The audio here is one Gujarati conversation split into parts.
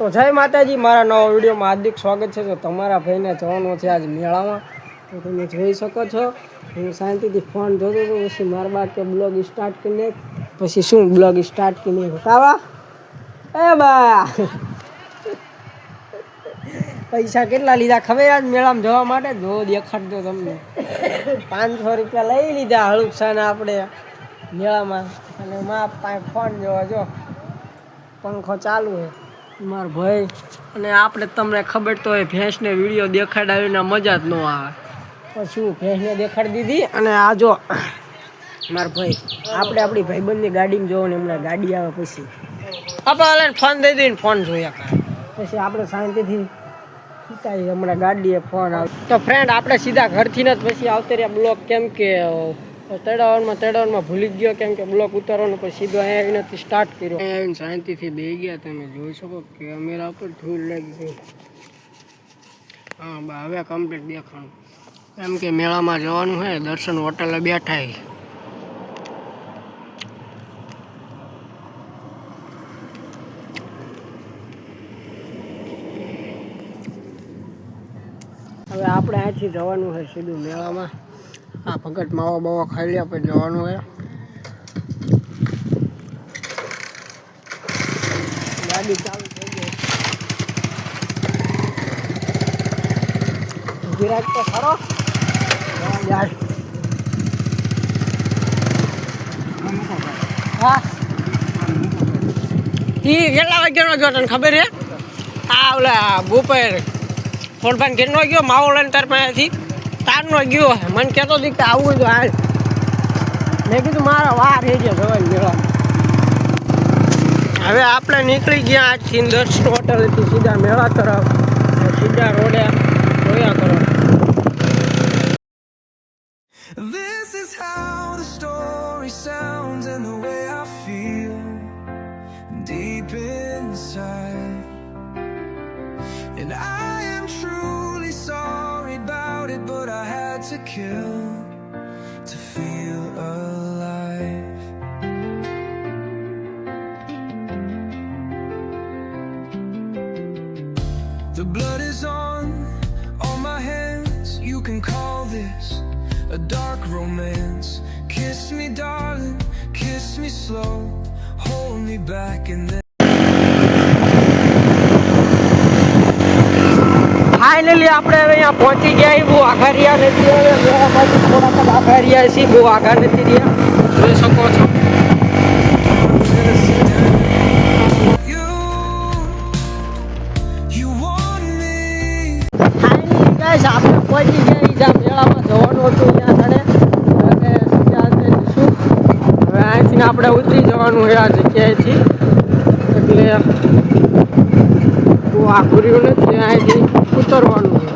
તો જય માતાજી, મારા નવા વિડીયોમાં હાર્દિક સ્વાગત છે. તો તમારા ભાઈને જવાનો છે આજ મેળામાં. તો તમે જોઈ શકો છો. હું શાંતિથી ફોન જોતો હતો. પછી મારા બા કે બ્લોગ સ્ટાર્ટ કરીને પછી શું બ્લોગ સ્ટાર્ટ કરીને બતાવા? એ બા! પૈસા કેટલા લીધા? ખબર આજ મેળામાં જવા માટે? જો દેખાડજો તમને. પાંચસો રૂપિયા લઈ લીધા હળુકસાના આપણે મેળામાં. અને મા પાસે ફોન જોવા જો. પંખો ચાલુ છે. મારો ભાઈ, અને આપણે તમને ખબર તો હોય ભેંસને વીડિયો દેખાડાવીને મજા જ ન આવે. પછી ભેંસને દેખાડી દીધી? અને આ જો, માર ભાઈ, આપણે આપણી ભાઈબંધની ગાડીમાં જોવો ને હમણાં ગાડી આવે પછી. આપણે ફોન દઈ દઈને ફોન જોયા પછી આપણે શાંતિથી હમણાં ગાડીએ ફોન આવે તો ફ્રેન્ડ આપણે સીધા ઘરથી જ પછી આવતે રહ્યા બ્લોક, કેમ કે તળાવમાં તળાવમાં ભૂલી ગયો કેમ કે બ્લોક ઉતારવાનો પછી સીધો અહીંયા આવીને સ્ટાર્ટ કર્યો. અહીંયા આવીને શાંતિથી બે ગયા તમે જોઈ શકો કેમેરા ઉપર ધૂળ લાગી ગઈ. હા બા હવે કમ્પ્લીટ દેખાણું. એમ કે મેળામાં જવાનું છે દર્શન હોટલે બેઠા હવે આપણે અહીંથી જવાનું છે સીધું મેળામાં. આ ભગત માવો બાવો ખાઈ લે પછી જવાનું છે ગાડી ચાલુ થઈ ગઈ. ગિરાક તો ખરો. યાર હા. ઈ કેટલા વાગ્યાનો ગયો તને ખબર હે? આ ઓલા બપોર ફોન ફાન કેટલો ગયો, માવો લઈને તાર પાસેથી. તારનો ગયો મને કહેતો હતી કે આવું તો હાલ. મેં કીધું મારા વાર થઈ ગયો જવાય મેળા હવે આપણે નીકળી ગયા આજથી દર્શન હોટલથી સીધા મેળા તરફ. સીધા રોડે જોયા કરો. This is how the story sounds and the way I feel. Deep inside. Kill to feel alive. The blood is on all my hands. You can call this a dark romance. Kiss me, darling, kiss me slow. Hold me back and then. Finally આપણે હવે અહીંયા પહોંચી ગયા. બહુ આઘા રહ્યા નથી હવે. થોડાક આઘા રહ્યા છીએ. બહુ આઘા નથી રહ્યા. જોઈ શકો છો. આપણે પહોંચી ગયા છીએ. મેળામાં જવાનું હતું ત્યાં આગળ હવે અહીંથી આપણે ઉતરી જવાનું એ આ જગ્યાએથી. એટલે બહુ આઘું નથી અહીંથી. ઉતરવાનું છે.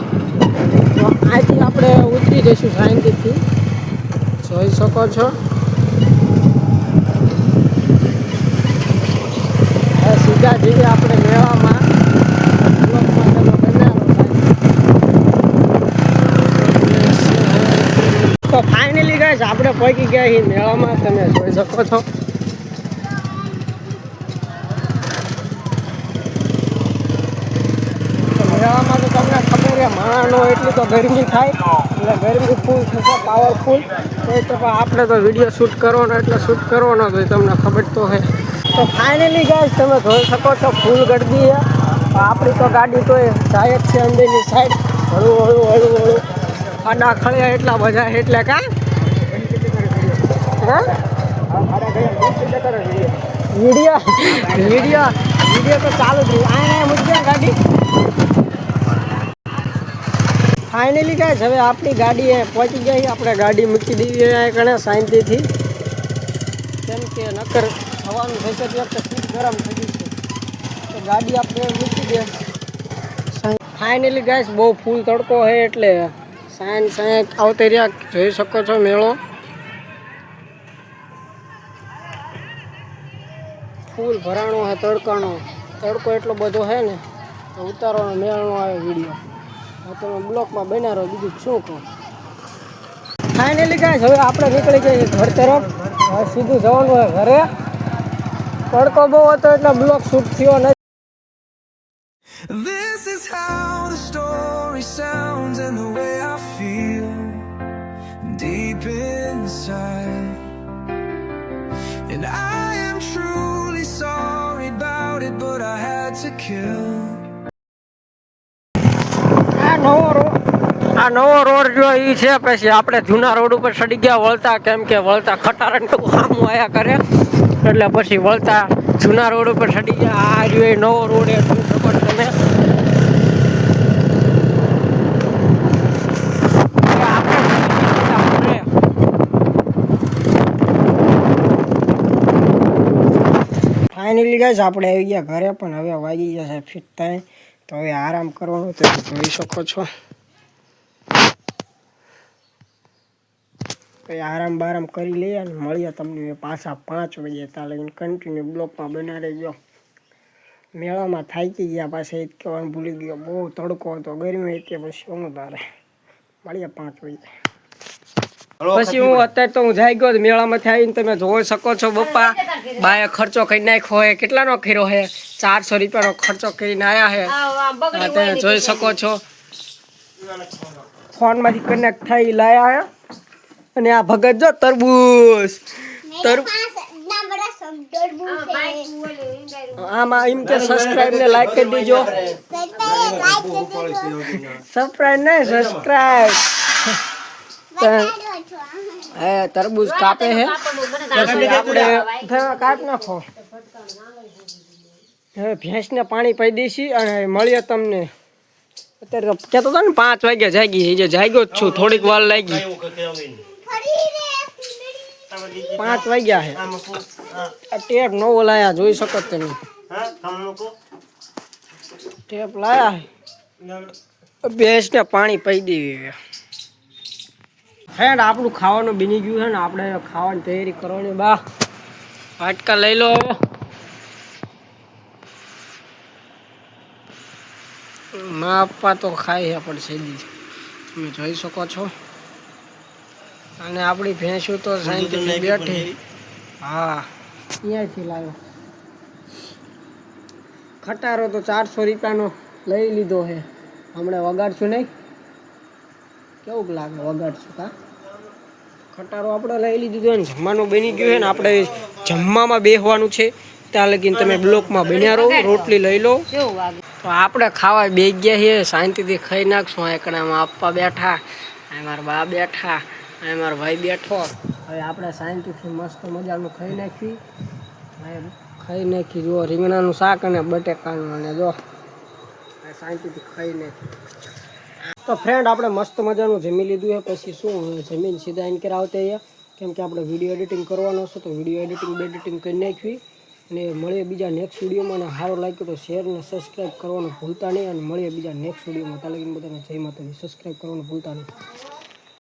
તો અહીંથી આપણે ઉતરી જઈશું શાંતિથી જોઈ શકો છો. સીધા જીવી આપણે મેળામાં. તો ફાઇનલી ગાઈસ આપણે પહોંચી ગયા છીએ મેળામાં. તમે જોઈ શકો છો. મેળામાં તો તમને ખબર છે માણસનો એટલી તો ગરમી થાય, એટલે ગરમી ફૂલ થશે પાવરફુલ એ તો આપણે તો વીડિયો શૂટ કરવાનો, એટલે શૂટ કરવાનો તો તમને ખબર તો છે તો ફાઇનલી ગાઈસ તમે જોઈ શકો છો ફૂલ ગરદી છે. આપણી તો ગાડી તો જાય છે અંદરની સાઈડ હળવું હળવું હળવું હળવું આડા ખળ્યા એટલા બધા એટલે કા? હા? વીડિયો વીડિયો વીડિયો તો ચાલુ જ આને મૂકી ગાડી? ફાઇનલી ગાય હવે આપણી ગાડી એ પહોંચી ગઈ આપણે ગાડી મૂકી દીધી અહીંયા કણે શાંતિથી. કેમ કે નકર હવાનું થશે તે વખતે ગરમ થઈ છે. તો ગાડી આપણે મૂકી દે. ફાઇનલી ગાય બહુ ફૂલ તડકો છે એટલે સાયન સાયક આવતી રહ્યા. જોઈ શકો છો મેળો. ફૂલ ભરાણો હે તડકાનો. તડકો એટલો બધો છે ને, તો ઉતારવાનો મેળનો આવે વીડિયો. હવે તમે બ્લોકમાં બનારો બીજું શું કહું ફાઇનલી ગાઈસ હવે આપણે નીકળી જઈએ ઘર તરફ હવે સીધું જવાનું હોય ઘરે તડકો બહુ હતો એટલે બ્લોક શૂટ થયો નથી This is how the story sounds and the way I feel deep inside. And I am truly sorry about it, but I had to kill. નવો રોડ આ નવો રોડ જો એ છે પછી આપણે જૂના રોડ ઉપર ચડી ગયા, વળતા કેમ કે વળતા ખટારણ તો સામું આયા કરે. એટલે પછી વળતા જૂના રોડ ઉપર ચડી ગયા, આ રહ્યો એ નવો રોડ એ, શું ખબર તમે ફાઇનલી ગાઈસ આપણે આવી ગયા ઘરે પણ હવે વાગી ગયા છે ફિટ થાય તો હવે આરામ કરવાનો તમે જોઈ શકો છો. પછી આરામ બારામ કરી લઈએ અને મળીએ તમને પાછા પાંચ વાગે ત્યાં લઈને કન્ટિન્યુ બ્લોકમાં બના રહેજો મેળામાં થાકી ગયા પાછા એ કહેવાનું ભૂલી ગયો. બહુ તડકો હતો, ગરમી હતી, પછી શું તારે? મળીએ પાંચ વાગે પછી હું અત્યારે તો હું જાય ગયો મેળામાંથી આવીને તમે જોઈ શકો છો બપ્પા બાએ ખર્ચો કરી નાખ્યો હોય કેટલાનો કર્યો હે ચારસો રૂપિયાનો ખર્ચો કરીને આવ્યા હે તમે જોઈ શકો છો ફોનમાંથી કનેક્ટ થઈ લાયા હે અને આ ભગત જો તરબૂચ તર આમાં એમ કે સબસ્ક્રાઇબ ને લાઈક કરી દેજો સબસ્ક્રાઇબ ને સબસ્ક્રાઇબ હે તરબૂચ કાપે હે. પછી આપણે હવે કાપ નાખો. હવે ભેંસને પાણી પાઈ દઈશી અને મળીએ તમને. અત્યારે તો કહેતો હતો ને પાંચ વાગે જાગી એ જે જાગ્યો જ છું. થોડીક વાર લાગી. પાંચ વાગ્યા હે આ ટેપ નવો લાયા. જોઈ શકો છો તમે. ટેપ લાયા હે ભેંસને પાણી પાઈ દેવી ફ્રેન્ડ આપણું ખાવાનું બની ગયું છે ને આપણે ખાવાની તૈયારી કરવાની. બા વાટકા લઈ લો. મા પપ્પા તો ખાય છે પણ સેદી તમે જોઈ શકો છો. અને આપણી ભેંસું તો શાંતિથી બેઠી. હા. અહીંયાથી લાવ્યો. ખટારો તો ચારસો રૂપિયાનો લઈ લીધો છે. હમણાં વગાડશું નહીં. કેવું લાગે વગાડશું કા? ખટારો આપણે લઈ લીધું ને જમવાનું બની ગયું છે ને આપણે જમવામાં બેસવાનું છે. ત્યાં લગીને તમે બ્લોકમાં બન્યા રહો રોટલી લઈ લો. તો આપણે ખાવા બે ગયા છીએ શાંતિથી ખાઈ નાખશું. આ એકડામાં આપવા બેઠા મારા બા બેઠા મારો ભાઈ બેઠો. હવે આપણે શાંતિથી મસ્ત મજાનું ખાઈ નાખી. ખાઈ નાખી જુઓ રીંગણાનું શાક અને બટેકાનું અને જો શાંતિથી ખાઈ નાખી. તો ફ્રેન્ડ આપણે મસ્ત મજાનું જમી લીધું છે. પછી શું જમીન સીધા એન આવતા અહીંયા કેમ કે આપણે વીડિયો એડિટિંગ કરવાનો છે, તો વીડિયો એડિટિંગ એડિટિંગ કરી નાખવી. અને મળીએ બીજા નેક્સ્ટ વિડીયોમાં અને સારો લાગ્યો તો શેર અને સબસ્ક્રાઈબ કરવાનું ભૂલતા નહીં. અને મળીએ બીજા નેક્સ્ટ વિડીયોમાં ત્યાં બધાને જય માતાજી. સબસ્ક્રાઈબ કરવાનું ભૂલતા નહીં.